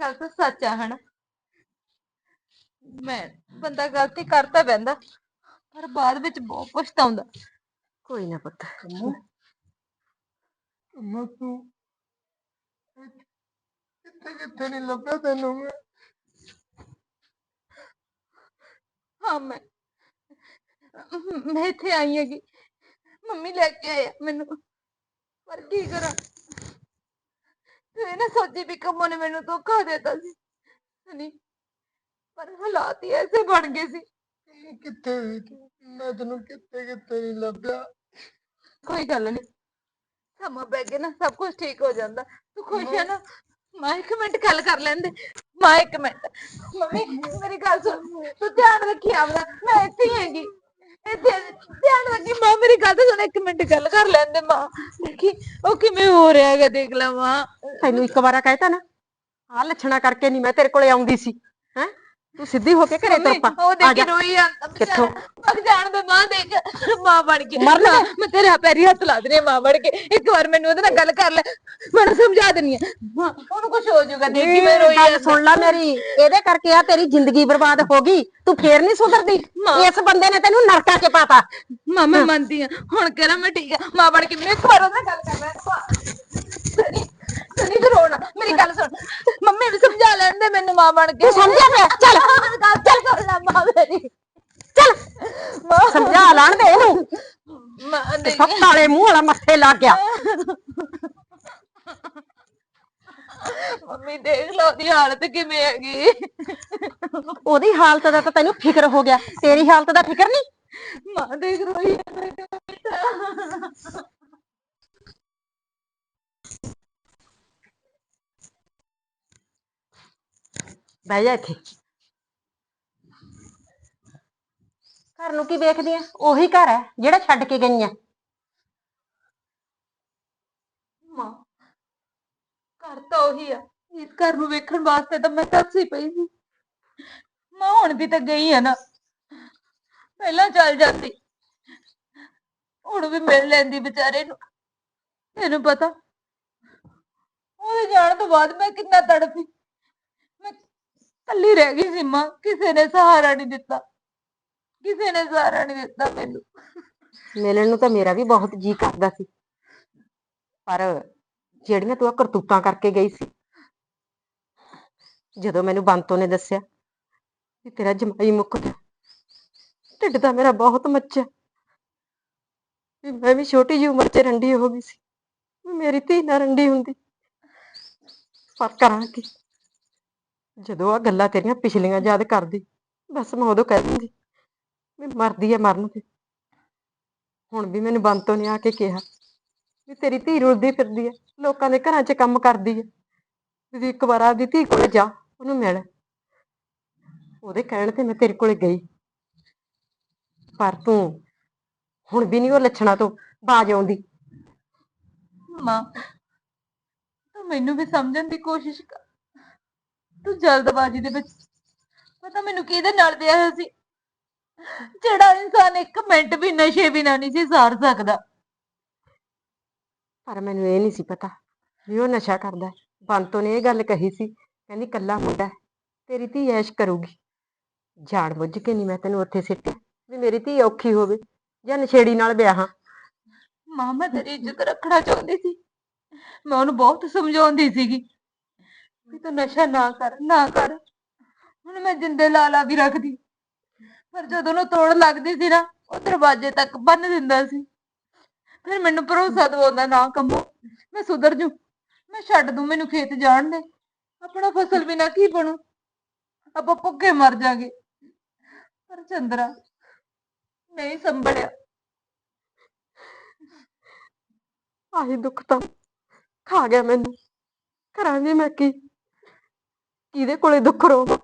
ਗੱਲ ਤਾਂ ਸੱਚ ਆ ਹਨਾ? ਮੈਂ ਬੰਦਾ ਗਲਤੀ ਕਰਦਾ ਬਹਿੰਦਾ ਪਰ ਬਾਅਦ ਵਿੱਚ ਬਹੁਤ ਪਛਤਾਉਂਦਾ। ਕੋਈ ਨਾ ਪੁੱਤ। ਕੰਮੋ ਤੂੰ। ਕਿੱਥੇ ਕਿੱਥੇ ਨਹੀਂ ਲੱਭਿਆ ਤੈਨੂੰ ਮੈਂ? ਹਾਂ ਮੈਂ ਮੈਂ ਇੱਥੇ ਆਈ ਹੈਗੀ। ਮੰਮੀ ਲੈ ਕੇ ਆਇਆ ਮੈਨੂੰ। ਪਰ ਕੀ ਕਰਾਂ? ਇਹ ਨਾ ਸੋਚੀ ਵੀ ਕੰਮੋਂ ਨੇ ਮੈਨੂੰ ਧੋਖਾ ਦਿੱਤਾ ਸੀ। ਨਹੀਂ ਪਰ ਹਾਲਾਤ ਹੀ ਐਸੇ ਬਣ ਗਏ ਸੀ। ਕਿੱਥੇ ਹੋਈ ਤੂੰ? ਮੈਂ ਤੈਨੂੰ ਕਿੱਥੇ ਕਿੱਥੇ ਨਹੀਂ ਲੱਭਿਆ। ਕੋਈ ਗੱਲ ਨਹੀਂ ਸਮਾਂ ਪੈ ਗਿਆ ਨਾ ਸਭ ਕੁਝ ਠੀਕ ਹੋ ਜਾਂਦਾ। ਤੂੰ ਖੁਸ਼ ਹੈ ਨਾ? ਮਾਂ ਇੱਕ ਮਿੰਟ ਗੱਲ ਕਰ ਲੈਂਦੇ। ਮਾਂ ਇੱਕ ਮਿੰਟ। ਮੰਮੀ ਮੇਰੀ ਗੱਲ ਸੁਣ। ਤੂੰ ਧਿਆਨ ਰੱਖੀ ਆਪਦਾ। ਮੈਂ ਇੱਥੇ ਹੀ ਹੈਗੀ। ਧਿਆਨ ਰੱਖੀ ਮਾਂ ਮੇਰੀ ਗੱਲ ਤਾਂ ਸੁਣ, ਇੱਕ ਮਿੰਟ ਗੱਲ ਕਰ ਲੈਂਦੇ ਮਾਂ। ਦੇਖੀ, ਉਹ ਕਿਵੇਂ ਹੋ ਰਿਹਾ ਹੈਗਾ ਦੇਖ ਲੈ ਮਾਂ। ਤੈਨੂੰ ਇੱਕ ਵਾਰਾ ਕਹਿਤਾ ਨਾ ਆ ਲੱਛਣਾ ਕਰਕੇ ਨਹੀਂ ਮੈਂ ਤੇਰੇ ਕੋਲੇ ਆਉਂਦੀ ਸੀ, ਹੈ? ਤੂੰ ਸਿੱਧੀ ਹੋ ਕੇ ਘਰੇ ਤੁਰ ਪਾ। ਉਹ ਆ ਦੇਖ ਜਾ। ਰੋਈ ਜਾਂਦਾ ਕਿੱਥੋਂ? ਮਗ ਜਾਣ ਦੇ ਮਾਂ ਦੇਖ ਮਾਂ ਬਣ ਕੇ। ਮਰਨ। ਮਾਂ, ਮੈਂ ਤੇਰੇ ਪੈਰੀ ਹੱਥ ਲਾ ਦਨੇ ਮਾਂ ਬਣ ਕੇ। ਇੱਕ ਵਾਰ ਮੈਨੂੰ ਉਹਦੇ ਨਾਲ ਗੱਲ ਕਰ ਲੈ। ਮੈਨੂੰ ਸਮਝਾ ਹੈ। ਮਾਂ ਉਹਨੂੰ ਕੁਝ ਹੋ ਜਾਊਗਾ ਦੇਖ ਕਿਵੇਂ ਰੋਈ ਗੱਲ। ਸੁਣ ਲੈ ਮੇਰੀ। ਇਹਦੇ ਕਰਕੇ ਆ ਤੇਰੀ ਜ਼ਿੰਦਗੀ ਬਰਬਾਦ ਹੋ ਗਈ। ਤੂੰ ਫੇਰ ਨਹੀਂ ਸੁਧਰਦੀ। ਮਾਂ। ਇਸ ਬੰਦੇ ਨੇ ਤੈਨੂੰ ਨਰਕਾਂ 'ਚ ਪਾਤਾ। ਮਾਂ ਮੈਂ ਮੰਨਦੀ ਆ ਹੁਣ ਕਰਾਂ ਮੈਂ ਠੀਕ ਆ ਮਾਂ ਬਣ ਕੇ ਮੈਨੂੰ ਇੱਕ ਵਾਰ ਉਹਦੇ ਨਾਲ ਗੱਲ ਕਰ ਲੈ। ਸਨੀ ਸਨੀ ਤੂੰ ਰੋਣਾ ਮੇਰੀ ਗੱਲ ਸੁਣ। ਮੰਮੀ ਨੂੰ ਸਮਝਾ ਲੈਣ ਦੇ ਮੈਨੂੰ ਮਾਂ ਬਣ ਕੇ। ਤੂੰ ਸਮਝਿਆ ਪਿਆ ਚੱਲ। ਗੱਲ ਚੱਲ। ਕਰ ਲੈ ਮਾਂ ਮੇਰੀ। ਚੱਲ। ਮਾਂ। ਸਮਝਾ ਲੈਣ ਦੇ ਇਹਨੂੰ। ਮਾਂ ਤੇ ਨਹੀਂ। ਸਭ ਕਾਲੇ ਮੂੰਹ ਵਾਲਾ ਮੱਥੇ ਲੱਗ ਗਿਆ। ਮੰਮੀ ਦੇਖ ਲਓ ਉਹਦੀ ਹਾਲਤ ਕਿਵੇਂ ਹੈਗੀ। ਉਹਦੀ ਹਾਲਤ ਦਾ ਤਾਂ ਤੈਨੂੰ ਫਿਕਰ ਹੋ ਗਿਆ। ਤੇਰੀ ਹਾਲਤ ਦਾ ਫਿਕਰ ਨਹੀਂ? ਮਾਂ ਦੇਖ ਰੋਈ ਜਾਂਦਾ ਬਹਿ ਜਾ ਇੱਥੇ। ਘਰ ਨੂੰ ਕੀ ਵੇਖਦੀ ਆ? ਉਹੀ ਘਰ ਹੈ, ਜਿਹੜਾ ਛੱਡ ਕੇ ਗਈ ਆ। ਮਾਂ, ਘਰ ਤਾਂ ਉਹੀ ਆ। ਇਸ ਘਰ ਨੂੰ ਵੇਖਣ ਵਾਸਤੇ ਤਾਂ ਮੈਂ ਤਰਸੀ ਪਈ ਸੀ। ਮਾਂ, ਹੁਣ ਵੀ ਤਾਂ ਗਈ ਆ ਨਾ। ਪਹਿਲਾਂ ਚੱਲ ਜਾਂਦੀ। ਹੁਣ ਵੀ ਮਿਲ ਲੈਂਦੀ ਵਿਚਾਰੇ ਨੂੰ। ਤੈਨੂੰ ਪਤਾ, ਉਹਦੇ ਜਾਣ ਤੋਂ ਬਾਅਦ ਮੈਂ ਕਿੰਨਾ ਤੜਫੀ। ਕੱਲੀ ਰਹਿ ਗਈ ਸੀ ਮਾਂ ਕਿਸੇ ਨੇ ਸਹਾਰਾ ਨਹੀਂ ਦਿੱਤਾ। ਕਿਸੇ ਨੇ ਸਹਾਰਾ ਨਹੀਂ ਦਿੱਤਾ ਮੈਨੂੰ। ਮਿਲਣ ਨੂੰ ਤਾਂ ਮੇਰਾ ਵੀ ਬਹੁਤ ਜੀ ਕਰਦਾ ਸੀ। ਪਰ ਜਿਹੜੀਆਂ ਤੂੰ ਆ ਕਰਤੂਤਾਂ ਕਰਕੇ ਗਈ ਸੀ, ਜਦੋਂ ਮੈਨੂੰ ਬੰਤੋ ਨੇ ਦੱਸਿਆ ਕਿ ਤੇਰਾ ਜਮਾਈ ਮੁੱਕ ਗਿਆ, ਢਿੱਡ ਦਾ ਮੇਰਾ ਬਹੁਤ ਮੱਚਿਆ, ਵੀ ਮੈਂ ਵੀ ਛੋਟੀ ਜਿਹੀ ਉਮਰ 'ਚ ਰੰਡੀ ਹੋ ਗਈ ਸੀ, ਵੀ ਮੇਰੀ ਧੀ ਨਾ ਰੰਡੀ ਹੁੰਦੀ। ਪਰ ਕਰਾਂ ਕੀ? ਜਦੋਂ ਆ ਗੱਲਾਂ ਤੇਰੀਆਂ ਪਿਛਲੀਆਂ ਯਾਦ ਕਰਦੀ, ਬਸ ਮੈਂ ਉਦੋਂ ਕਹਿ ਦਿੰਦੀ ਵੀ ਮਰਦੀ ਹੈ ਮਰਨ ਤੇ। ਹੁਣ ਵੀ ਮੈਨੂੰ ਬੰਤੋ ਨੇ ਆ ਕੇ ਕਿਹਾ ਵੀ ਤੇਰੀ ਧੀ ਰੁਲਦੀ ਫਿਰਦੀ ਹੈ ਲੋਕਾਂ ਦੇ ਘਰਾਂ 'ਚ ਕੰਮ ਕਰਦੀ ਹੈ ਵੀ ਇੱਕ ਵਾਰ ਆਪਦੀ ਧੀ ਕੋਲ ਜਾ, ਉਹਨੂੰ ਮਿਲ। ਉਹਦੇ ਕਹਿਣ ਤੇ ਮੈਂ ਤੇਰੇ ਕੋਲੇ ਗਈ। ਪਰ ਤੂੰ ਹੁਣ ਵੀ ਨਹੀਂ ਉਹ ਲੱਛਣਾ ਤੋਂ ਬਾਜ ਆਉਂਦੀ। ਮਾਂ, ਤੂੰ ਮੈਨੂੰ ਵੀ ਸਮਝਣ ਦੀ ਕੋਸ਼ਿਸ਼ ਕਰ। ਤੂੰ ਜਲਦਬਾਜ਼ੀ ਦੇ ਵਿੱਚ ਪਤਾ ਮੈਨੂੰ ਕਿਹਦੇ ਨਾਲ ਵਿਆਹ ਹੋਇਆ ਸੀ? ਜਿਹੜਾ ਇਨਸਾਨ ਇੱਕ ਮਿੰਟ ਵੀ ਨਸ਼ੇ ਬਿਨਾਂ ਨਹੀਂ ਸੀ ਸਾਰ ਸਕਦਾ। ਪਰ ਮੈਨੂੰ ਇਹ ਨਹੀਂ ਸੀ ਪਤਾ ਵੀ ਉਹ ਨਸ਼ਾ ਕਰਦਾ ਹੈ। ਬੰਤੋ ਨੇ ਇਹ ਗੱਲ ਕਹੀ ਸੀ ਕਹਿੰਦੀ ਕੱਲਾ ਮੁੰਡਾ ਹੈ, ਤੇਰੀ ਧੀ ਐਸ਼ ਕਰੂਗੀ। ਜਾਣ ਬੁੱਝ ਕੇ ਨਹੀਂ ਮੈਂ ਤੈਨੂੰ ਉੱਥੇ ਸਿੱਟਿਆ ਵੀ ਮੇਰੀ ਧੀ ਔਖੀ ਹੋਵੇ ਜਾਂ ਨਸ਼ੇੜੀ ਨਾਲ ਵਿਆਹਾਂ ਮਾਂ ਮੈਂ ਤੇਰੀ ਇੱਜ਼ਤ ਰੱਖਣਾ ਚਾਹੁੰਦੀ ਸੀ। ਮੈਂ ਉਹਨੂੰ ਬਹੁਤ ਸਮਝਾਉਂਦੀ ਸੀਗੀ। ਵੀ ਤੂੰ ਨਸ਼ਾ ਨਾ ਕਰ ਨਾ ਕਰ। ਹੁਣ ਮੈਂ ਜਿੰਦੇ ਲਾਲਾ ਵੀ ਰੱਖਦੀ। ਪਰ ਜਦੋਂ ਉਹਨੂੰ ਤੋੜ ਲੱਗਦੀ ਸੀ ਨਾ, ਉਹ ਦਰਵਾਜ਼ੇ ਤੱਕ ਬੰਨ ਦਿੰਦਾ ਸੀ। ਫਿਰ ਮੈਨੂੰ ਭਰੋਸਾ ਦਵਾਉਂਦਾ ਨਾ ਕੰਮੋ। ਮੈਂ ਸੁਧਰ ਜੂ। ਮੈਂ ਛੱਡ ਦੂੰ, ਮੈਨੂੰ ਖੇਤ ਜਾਣ ਦੇ। ਆਪਣਾ ਫਸਲ ਬਿਨਾ ਕੀ ਬਣੂ? ਆਪਾਂ ਭੁੱਖੇ ਮਰ ਜਾਗੇ। ਪਰ ਚੰਦਰਾ, ਨਹੀਂ ਸੰਭਲਿਆ। ਆਹੀ ਦੁੱਖ ਤਾਂ ਖਾ ਗਿਆ ਮੈਨੂੰ। ਕਰਾਂ ਵੀ ਮੈਂ ਕੀ? ਕਿਹਦੇ ਕੋਲੇ ਦੁੱਖ ਰੋਵਾਂ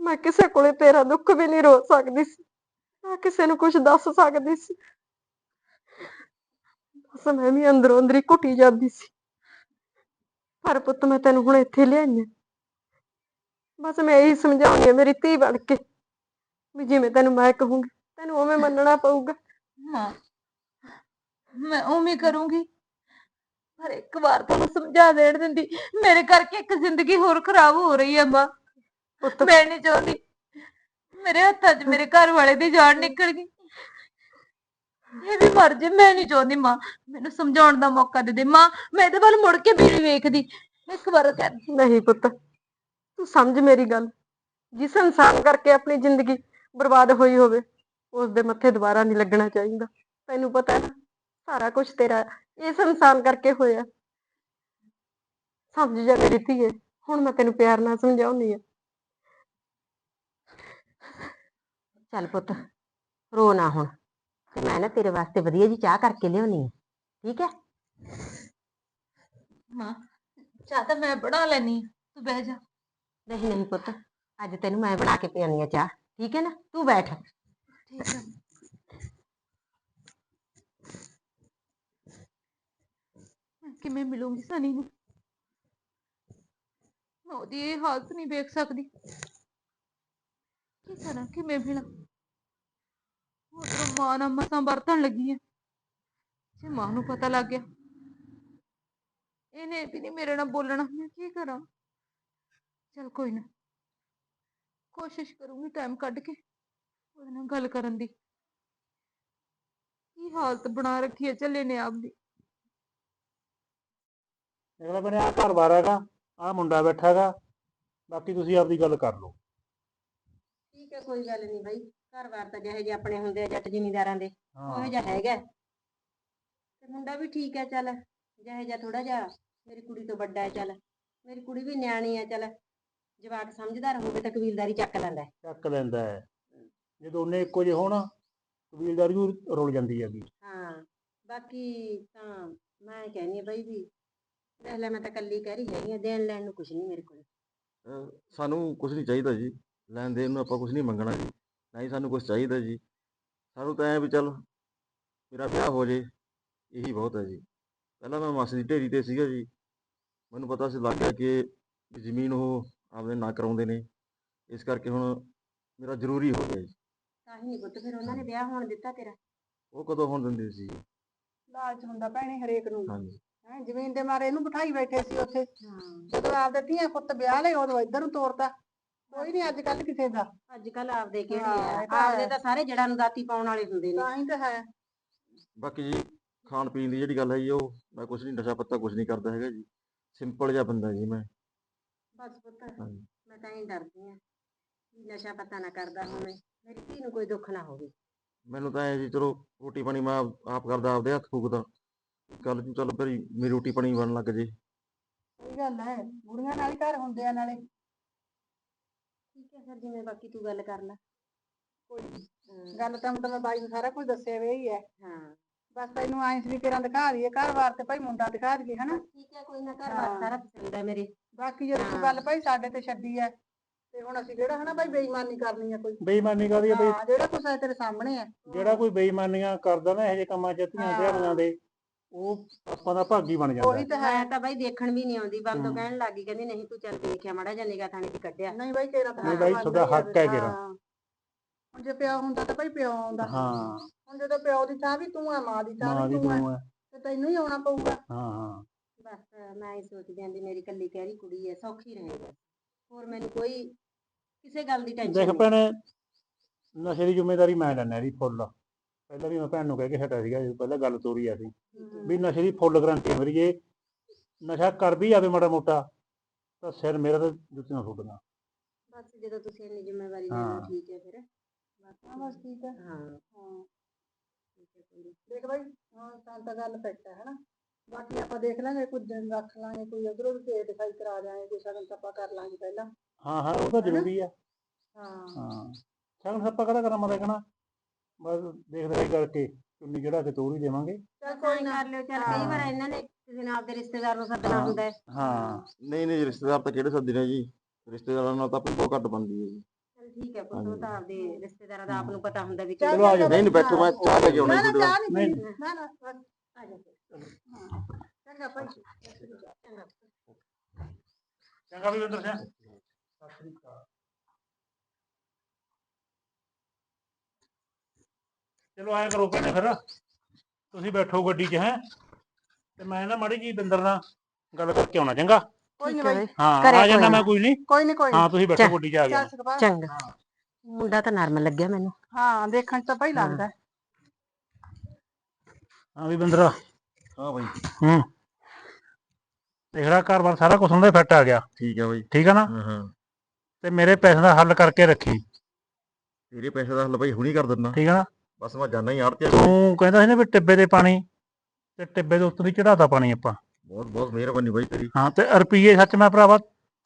ਮੈਂ ਕਿਸੇ ਕੋਲੇ ਤੇਰਾ ਦੁੱਖ ਵੀ ਨਹੀਂ ਰੋ ਸਕਦੀ ਸੀ। ਮੈਂ ਕਿਸੇ ਨੂੰ ਕੁਝ ਦੱਸ ਸਕਦੀ ਸੀ। ਬਸ ਮੈਂ ਵੀ ਅੰਦਰੋਂ ਅੰਦਰੀ ਘੁੱਟੀ ਜਾਂਦੀ ਸੀ। ਪਰ ਪੁੱਤ, ਮੈਂ ਤੈਨੂੰ ਹੁਣ ਇੱਥੇ ਲਿਆਈ ਆਂ। ਬਸ ਮੈਂ ਇਹੀ ਸਮਝਾਉਣੀ ਆ ਮੇਰੀ ਧੀ ਬਣ ਕੇ ਵੀ ਜਿਵੇਂ ਤੈਨੂੰ ਮੈਂ ਕਹੂੰਗੀ, ਤੈਨੂੰ ਉਵੇਂ ਮੰਨਣਾ ਪਊਗਾ। ਮਾਂ ਮੈਂ ਉਵੇਂ ਕਰੂੰਗੀ। ਪਰ ਇੱਕ ਵਾਰ ਤੁਹਾਨੂੰ ਸਮਝਾ ਦੇਣ ਦਿੰਦੀ ਮੇਰੇ ਕਰਕੇ ਇੱਕ ਜ਼ਿੰਦਗੀ ਹੋਰ ਖਰਾਬ ਹੋ ਰਹੀ ਹੈ ਮਾਂ। ਪੁੱਤ ਮੈਂ ਨਹੀਂ ਚਾਹੁੰਦੀ। ਮੇਰੇ ਹੱਥਾਂ 'ਚ ਮੇਰੇ ਘਰ ਵਾਲੇ ਦੀ ਜਾਨ ਨਿਕਲ ਗਈ। ਇਹ ਵੀ ਮਰ ਜੇ ਮੈਂ ਨਹੀਂ ਚਾਹੁੰਦੀ ਮਾਂ। ਮੈਨੂੰ ਸਮਝਾਉਣ ਦਾ ਮੌਕਾ ਦੇ ਦੇ। ਮਾਂ ਮੈਂ ਇਹਦੇ ਵੱਲ ਮੁੜ ਕੇ ਵੀ ਨਹੀਂ ਵੇਖਦੀ। ਇੱਕ ਵਾਰ ਕਹਿ ਨਹੀਂ ਪੁੱਤ ਤੂੰ ਸਮਝ ਮੇਰੀ ਗੱਲ। ਜਿਸ ਇਨਸਾਨ ਕਰਕੇ ਆਪਣੀ ਜ਼ਿੰਦਗੀ ਬਰਬਾਦ ਹੋਈ ਹੋਵੇ ਉਸ ਦੇ ਮੱਥੇ ਦੁਬਾਰਾ ਨਹੀਂ ਲੱਗਣਾ ਚਾਹੀਦਾ। ਤੈਨੂੰ ਪਤਾ ਹੈ ਨਾ ਸਾਰਾ ਕੁਝ ਤੇਰਾ ਇਸ ਇਨਸਾਨ ਕਰਕੇ ਹੋਇਆ। ਸਮਝ ਜਾ ਮੇਰੀ ਧੀਏ ਹੁਣ ਮੈਂ ਤੈਨੂੰ ਪਿਆਰ ਨਾਲ ਸਮਝਾਉਣੀ ਆ ਚੱਲ ਪੁੱਤ ਰੋ ਨਾ ਹੁਣ ਤੇ ਮੈਂ ਨਾ ਤੇਰੇ ਵਾਸਤੇ ਵਧੀਆ ਜੀ ਚਾਹ ਕਰਕੇ ਲਿਆਉਣੀ ਆ ਠੀਕ ਹੈ? ਮਾਂ ਚਾਹ ਤਾਂ ਮੈਂ ਬਣਾ ਲੈਣੀ ਤੂੰ ਬਹਿ ਜਾ। ਨਹੀਂ ਨਹੀਂ ਪੁੱਤ ਅੱਜ ਤੈਨੂੰ ਮੈਂ ਬਣਾ ਕੇ ਪਿਆਉਣੀ ਆ ਚਾਹ ਠੀਕ ਹੈ ਨਾ? ਤੂੰ ਬੈਠ। ਠੀਕ ਹੈ। ਮੈਂ ਕਿਵੇਂ ਮਿਲੂੰਗੀ ਸਨੀ ਨੂੰ? ਮੈਂ ਉਹਦੀ ਇਹ ਹਾਲਤ ਨਹੀਂ ਵੇਖ ਸਕਦੀ। ਕੀ ਕਰਾਂ, ਕਿਵੇਂ ਮਿਲਾਂ? ਉਹ ਮਾਂ ਨਾਲ ਮਸਾਂ ਵਰਤਣ ਲੱਗੀ ਹੈ ਜੇ ਮਾਂ ਨੂੰ ਪਤਾ ਲੱਗ ਗਿਆ। ਇਹਨੇ ਵੀ ਨਹੀਂ ਮੇਰੇ ਨਾਲ ਬੋਲਣਾ। ਮੈਂ ਕੀ ਕਰਾਂ? ਚਲ ਕੋਈ ਨਾ। ਕੋਸ਼ਿਸ਼ ਕਰੂੰਗੀ ਟਾਈਮ ਕੱਢ ਕੇ ਉਹਦੇ ਨਾਲ ਗੱਲ ਕਰਨ ਦੀ। ਕੀ ਹਾਲਤ ਬਣਾ ਰੱਖੀ ਹੈ ਚੱਲੇ ਨੇ ਆਪਦੀ ਅਗਲਾ ਬਣੇ ਆ ਘਰ ਬਾਰ ਹੈਗਾ ਆ ਮੁੰਡਾ ਬੈਠਾ ਹੈਗਾ ਬਾਕੀ ਤੁਸੀਂ ਆਪਦੀ ਗੱਲ ਕਰ ਲਓ। ਠੀਕ ਹੈ ਕੋਈ ਗੱਲ ਨਹੀਂ ਬਾਈ। ਘਰ-ਬਾਰ ਤਾਂ ਜਿਹੇ ਜਿਹੇ ਆਪਣੇ ਹੁੰਦੇ ਆ ਜੱਟ ਜ਼ਿਮੀਂਦਾਰਾਂ ਦੇ ਉਹ ਜਿਹਾ ਹੈਗਾ। ਤੇ ਮੁੰਡਾ ਵੀ ਠੀਕ ਹੈ ਚੱਲ ਜਿਹੇ ਜਿਹਾ ਥੋੜਾ ਜਿਹਾ ਮੇਰੀ ਕੁੜੀ ਤੋਂ ਵੱਡਾ ਹੈ ਚੱਲ। ਮੇਰੀ ਕੁੜੀ ਵੀ ਨਿਆਣੀ ਹੈ ਚੱਲ। ਜਵਾਕ ਸਮਝਦਾਰ ਹੋਵੇ ਤਾਂ ਕਬੀਲਦਾਰੀ ਚੱਕ ਲੈਂਦਾ ਹੈ। ਚੱਕ ਲੈਂਦਾ ਹੈ। ਜੇ ਦੋਨੇ ਇੱਕੋ ਜਿਹੇ ਹੋਣ ਕਬੀਲਦਾਰੀ ਵੀ ਰੁਲ ਜਾਂਦੀ ਹੈਗੀ। ਹਾਂ ਬਾਕੀ ਤਾਂ ਮੈਂ ਕਹਿੰਦੀ ਹਾਂ ਬਾਈ ਵੀ ਦੇਖ ਲੈ ਮੈਂ ਤਾਂ ਕੱਲੀ ਕਹਿ ਰਹੀ ਹੈਗੀ ਹਾਂ ਦੇਣ ਲੈਣ ਨੂੰ ਕੁਝ ਨਹੀਂ ਮੇਰੇ ਕੋਲ। ਅਹ ਸਾਨੂੰ ਕੁਝ ਨਹੀਂ ਚਾਹੀਦਾ ਜੀ ਲੈਣ ਦੇਣ ਨੂੰ ਆਪਾਂ ਕੁਝ ਨਹੀਂ ਮੰਗਣਾ ਜੀ ਨਾ ਹੀ ਸਾਨੂੰ ਕੁਝ ਚਾਹੀਦਾ ਜੀ। ਸਾਨੂੰ ਤਾਂ ਐ ਵੀ ਚੱਲ ਮੇਰਾ ਵਿਆਹ ਹੋ ਜੇ ਇਹੀ ਬਹੁਤ ਹੈ ਜੀ। ਪਹਿਲਾਂ ਮੈਂ ਮਾਸੀ ਦੀ ਢੇਰੀ ਤੇ ਸੀਗਾ ਜੀ। ਮੈਨੂੰ ਪਤਾ ਸੀ ਲੱਗ ਗਿਆ ਕਿ ਵੀ ਜ਼ਮੀਨ ਉਹ ਆਪਦੇ ਨਾਂ ਕਰਾਉਂਦੇ ਨੇ। ਇਸ ਕਰਕੇ ਹੁਣ ਮੇਰਾ ਜ਼ਰੂਰੀ ਹੋ ਗਿਆ ਜੀ। ਤਾਂ ਹੀ ਨਹੀਂ ਪੁੱਤ ਫਿਰ ਉਹਨਾਂ ਨੇ ਵਿਆਹ ਹੋਣ ਦਿੱਤਾ ਤੇਰਾ? ਉਹ ਕਦੋਂ ਹੋਣ ਦਿੰਦੇ ਸੀ ਲਾਲਚ ਹੁੰਦਾ ਭੈਣੇ ਹਰੇਕ ਨੂੰ। ਹਾਂਜੀ। ਹੈਂ ਜ਼ਮੀਨ ਦੇ ਮਾਰੇ ਇਹਨੂੰ ਬਿਠਾਈ ਬੈਠੇ ਸੀ ਉੱਥੇ। ਜਦੋਂ ਆਪਦੇ ਧੀਆਂ ਪੁੱਤ ਵਿਆਹ ਲਏ ਉਦੋਂ ਇੱਧਰ ਨੂੰ ਤੋਰਤਾ। ਕੋਈ ਨਹੀਂ ਅੱਜ ਕੱਲ ਕਿਸੇ ਦਾ। ਅੱਜ ਕੱਲ ਆਪਦੇ ਕਿਹੜੇ ਆ? ਇਹ ਤਾਂ ਆਪਦੇ। ਤਾਂ ਸਾਰੇ ਜੜਾਂ ਨੂੰ ਦਾਤੀ ਪਾਉਣ ਵਾਲੇ ਹੁੰਦੇ ਨੇ। ਤਾਂ ਹੀ ਤਾਂ ਹੈ। ਬਾਕੀ ਜੀ ਖਾਣ ਪੀਣ ਦੀ ਜਿਹੜੀ ਗੱਲ ਹੈ ਜੀ ਉਹ ਮੈਂ ਕੁਝ ਨਹੀਂ ਨਸ਼ਾ ਪੱਤਾ ਕੁਝ ਨਹੀਂ ਕਰਦਾ ਹੈਗਾ ਜੀ। ਸਿੰਪਲ ਜਿਹਾ ਬੰਦਾ ਜੀ ਮੈਂ। ਬਸ ਪੁੱਤ ਮੈਂ ਤਾਂ ਹੀ ਡਰਦੀ ਆ ਨਸ਼ਾ ਪਤਾ ਨਾ ਕਰਦਾ ਹੋਵੇ ਮੇਰੀ ਧੀ ਨੂੰ ਕੋਈ ਦੁੱਖ ਨਾ ਹੋਵੇ। ਮੈਨੂੰ ਤਾਂ ਐ ਜੀ ਚਲੋ ਰੋਟੀ ਪਾਣੀ ਮੈਂ ਆਪ- ਆਪ ਕਰਦਾ ਆਪਦੇ ਹੱਥ ਫੂਕਦਾ ਕੱਲ ਨੂੰ ਚੱਲ ਫਿਰ ਮੇਰੀ ਰੋਟੀ ਪਾਣੀ ਬਣਨ ਲੱਗ ਜੇ। ਸਹੀ ਗੱਲ ਹੈ ਬੁੜੀਆਂ ਨਾਲ ਹੀ ਘਰ ਹੁੰਦੇ ਆ ਨਾਲੇ। ਠੀਕ ਹੈ ਫਿਰ ਜਿਵੇਂ ਬਾਕੀ ਤੂੰ ਗੱਲ ਕਰ ਲੈ। ਕੋਈ ਨੀ। ਗੱਲ ਤਾਂ ਮੈਂ ਬਾਈ ਨੂੰ ਸਾਰਾ ਕੁਝ ਦੱਸਿਆ ਵੇ ਹੀ ਹੈ। ਹਾਂ। ਬਸ ਤੈਨੂੰ ਆਇਂ ਸੀ ਕਿਰਾਂ ਦਿਖਾ ਦਈਏ ਘਰ-ਬਾਰ ਤੇ ਭਾਈ ਮੁੰਡਾ ਦਿਖਾ ਦਈਏ ਹਨਾ। ਠੀਕ ਹੈ ਕੋਈ ਨਾ ਘਰ ਬਾਰ। ਸਾਰਾ ਪਸੰਦ ਹੈ ਮੇਰੇ। ਬਾਕੀ ਜਦੋਂ ਤੂੰ ਗੱਲ ਭਾਈ ਸਾਡੇ ਤੇ ਛੱਡੀ ਹੈ ਤੇ ਹੁਣ ਅਸੀਂ ਕਿਹੜਾ ਹਨਾ ਭਾਈ ਬੇਈਮਾਨੀ ਕਰਨੀ ਹੈ ਕੋਈ। ਬੇਈਮਾਨੀ ਕਰਦੀ ਬਈ? ਹਾਂ ਜਿਹੜਾ ਕੁਛ ਹੈ ਤੇਰੇ ਸਾਹਮਣੇ ਹੈ। ਜਿਹੜਾ ਕੋਈ ਬੇਈਮਾਨੀਆਂ ਕਰਦਾ ਨਾ ਇਹੋ ਜਿਹੇ ਕੰਮਾਂ ਚ ਧੀਆਂ। ਧਿਆੜੀਆਂ ਦੇ। ਉਹ ਆਪਾਂ ਦਾ ਭਾਗੀ ਬਣ ਜਾਂਦਾ ਉਹੀ ਤਾਂ ਹੈ। ਮੈਂ ਤਾਂ ਬਾਈ ਦੇਖਣ ਵੀ ਨਹੀਂ ਆਉਂਦੀ ਬੰਦ। ਕਹਿਣ ਲੱਗੀ ਕਹਿੰਦੀ ਨਹੀਂ ਤੂੰ ਚੱਲ ਦੇਖਿਆ ਮਾੜਾ ਜਿਹਾ ਥਾਣੀ ਦੀ ਕੱਢਿਆ। ਨਹੀਂ ਬਾਈ ਤੇਰਾ ਤਾਂ ਨਹੀਂ ਬਾਈ, ਤੁਹਾਡਾ ਹੱਕ ਹੈ। ਹਾਂ। ਹੁਣ ਜੇ ਪਿਓ ਹੁੰਦਾ ਤਾਂ ਭਾਈ ਪਿਓ ਆਉਂਦਾ। ਹਾਂ। ਹੁਣ ਜਦੋਂ ਪਿਓ ਦੀ ਚਾਹ ਵੀ ਤੂੰ ਆ ਮਾਂ ਦੀ ਚਾਹ ਮਾਂ ਵੀ ਦੀ ਤੂੰ ਹੈ ਤੂੰ ਹੈ ਤੇ ਤੈਨੂੰ ਹੀ ਆਉਣਾ ਪਊਗਾ। ਹਾਂ ਹਾਂ। ਬਸ ਮੈਂ ਇਹ ਸੋਚਦੀ ਆਂ ਵੀ ਮੇਰੀ ਕੱਲੀ ਕਹਿਰੀ ਕੁੜੀ ਹੈ ਸੌਖੀ ਰਹੇਗਾ ਹੋਰ ਮੈਨੂੰ ਕੋਈ ਕਿਸੇ ਗੱਲ ਦੀ ਟੈਨਸ਼ਨ ਦੇਖ ਨਹੀਂ। ਭੈਣੇ ਨਸ਼ੇ ਦੀ ਜ਼ਿੰਮੇਵਾਰੀ ਮੈਂ ਲੈਣਾ ਇਹਦੀ ਫੁੱਲ। ਪਹਿਲਾਂ ਵੀ ਮੈਂ ਭੈਣ ਨੂੰ ਕਹਿ ਕੇ ਹਟਿਆ ਸੀਗਾ ਜਦੋਂ ਪਹਿਲਾਂ ਗੱਲ ਤੋਰੀ ਆ ਸੀ ਵੀ ਨਸ਼ੇ ਦੀ ਫੁੱਲ ਗਰੰਟੀ ਮੇਰੀ ਜੇ ਨਸ਼ਾ ਕਰ ਵੀ ਜਾਵੇ ਮਾੜਾ ਮੋਟਾ ਤਾਂ ਸਿਰ ਮੇਰਾ ਤਾਂ ਜੁੱਤੀਆਂ ਸੁੱਟਣਾ ਬਸ ਜਦੋਂ ਤੁਸੀਂ ਇੰਨੀ ਜ਼ਿੰਮੇਵਾਰੀ ਹਾਂ। ਲੈਣੀ ਠੀਕ ਹੈ ਫਿਰ। ਹਾਂ ਬਸ ਠੀਕ ਹੈ। ਹਾਂ। ਹਾਂ। ਦੇਖ ਬਾਈ ਹਾਂ ਤਾਂ ਤਾਂ ਗੱਲ ਫਿੱਟ ਹੈ ਹਨਾ। ਬਾਕੀ ਆਪਾਂ ਦੇਖ ਲਾਂਗੇ ਕੁਝ ਦਿਨ ਰੱਖ ਲਾਂਗੇ ਕੋਈ ਉਧਰੋਂ ਵੀ ਭੇਟ ਦਿਖਾਈ ਕਰਾ ਦਿਆਂਗੇ ਕੋਈ ਸ਼ਗਨ ਸੱਪਾ ਕਰ ਲਾਂਗੇ ਪਹਿਲਾਂ। ਹਾਂ ਹਾਂ ਉਹ ਤਾਂ ਜ਼ਰੂਰੀ ਆ। ਹਾਂ। ਹਾਂ। ਸ਼ਗਨ ਸੱਪਾ ਕਰਾ ਕਰਾਂ ਮੈਂ ਦੇਖਣਾ ਬਸ ਦੇਖਦੇ ਰਹੀ ਕਰਕੇ ਚੁੰਨੀ ਜਿਹੜਾ ਕੇ ਤੋੜ ਹੀ ਦੇਵਾਂਗੇ ਚੱਲ ਕੋਈ ਨਾ ਕਰ ਲਿਓ ਚੱਲ ਕਈ ਵਾਰ ਇਹਨਾਂ ਨੇ ਕਿਸੇ ਨਾਲ ਆਪਦੇ ਰਿਸ਼ਤੇਦਾਰ ਨੂੰ ਸੱਦਣਾ। ਹੁੰਦਾ ਹੈ ਹਾਂ ਨਹੀਂ ਨਹੀਂ ਰਿਸ਼ਤੇਦਾਰ ਤਾਂ ਕਿਹੜੇ ਸੱਦੇ ਨੇ ਜੀ ਰਿਸ਼ਤੇਦਾਰਾਂ ਨਾਲ ਤਾਂ ਆਪਣੀ ਬਹੁਤ ਘੱਟ ਬਣਦੀ ਹੈ ਜੀ ਚੱਲ ਠੀਕ ਹੈ ਪੁੱਤ ਉਹ। ਤਾਂ ਆਪਦੇ ਰਿਸ਼ਤੇਦਾਰਾਂ ਦਾ ਆਪ ਨੂੰ ਪਤਾ ਹੁੰਦਾ ਵੀ ਚੱਲ ਚਲੋ ਆ ਜਾਓ। ਨਹੀਂ ਨਹੀਂ ਬੈਠੋ ਮੈਂ ਚਾਹ ਲੈ ਕੇ ਆਉਣਾ ਨਾ ਜੀ ਨਾ ਤੁਹਾਡੇ ਚਾਹ ਨਹੀਂ ਨਹੀਂ। ਪੀਣੀ ਨਾ ਨਾ ਬਸ ਆ ਜਾ ਫਿਰ। ਹਾਂ ਚੰਗਾ ਭਾਈ ਚੰਗਾ ਚੰਗਾ ਵੀ ਅੰਦਰ ਸਿੰਘ ਸਤਿ ਸ੍ਰੀ ਅਕਾਲ ਚਲੋ ਆਇਆ ਕਰੋ ਭੈਣੇ ਫਿਰ। ਤੁਸੀਂ ਬੈਠੋ ਗੱਡੀ 'ਚ ਹੈ। ਤੇ ਮੈਂ ਨਾ ਮਾੜੀ ਜੀ ਬਿੰਦਰ ਨਾਲ ਗੱਲ ਕਰਕੇ ਆਉਣਾ ਚੰਗਾ? ਕੋਈ ਨਹੀਂ ਹੈ ਬਾਈ। ਹਾਂ ਘਰੇ ਆ ਜਾਣਾ ਕੋਈ ਮੈਂ ਕੋਈ ਨਹੀਂ ਕੋਈ ਨਹੀਂ ਕੋਈ ਹਾਂ ਤੁਸੀਂ ਬੈਠੋ ਚੱਲ। ਗੱਡੀ 'ਚ ਆ ਗਿਆ ਚੱਲ ਚੰਗਾ। ਮੁੰਡਾ ਤਾਂ ਨਰਮ ਲੱਗਿਆ ਮੈਨੂੰ। ਹਾਂ ਦੇਖਣ ਚ ਤਾਂ ਭਾਈ ਲੱਗਦਾ। ਹੈ। ਹਾਂ ਵੀ ਬਿੰਦਰ। ਹਾਂ ਬਾਈ। ਹੂੰ। ਦੇਖੜਾ ਘਰ-ਬਾਰ ਸਾਰਾ ਕੁਝ ਹੁੰਦਾ ਫਿੱਟ ਆ ਗਿਆ। ਠੀਕ ਹੈ ਬਾਈ। ਠੀਕ ਆ ਨਾ? ਹਾਂ ਹਾਂ। ਤੇ ਮੇਰੇ ਪੈਸੇ ਦਾ ਹੱਲ ਕਰਕੇ ਰੱਖੀ। ਤੇਰੇ ਪੈਸੇ ਦਾ ਹੱਲ ਬਾਈ ਹੁਣੀ ਕਰ ਦਿੰਦਾ। ਠੀਕ ਆ ਨਾ? ਬਸ ਮੈਂ ਜਾਣਾ ਹੀ ਆੜਤੀਆ ਤੂੰ ਕਹਿੰਦਾ ਸੀ ਨਾ ਵੀ ਟਿੱਬੇ ਦੇ ਪਾਣੀ ਤੇ ਟਿੱਬੇ ਦੇ ਉੱਤੇ ਦੀ ਚੜਾਤਾ ਪਾਣੀ ਆਪਾਂ। ਬਹੁਤ ਬਹੁਤ ਮਿਹਰਬਾਨੀ ਬਾਈ ਤੇਰੀ। ਹਾਂ ਤੇ ਰੁਪਈਏ ਸੱਚ ਮੈਂ ਭਰਾਵਾ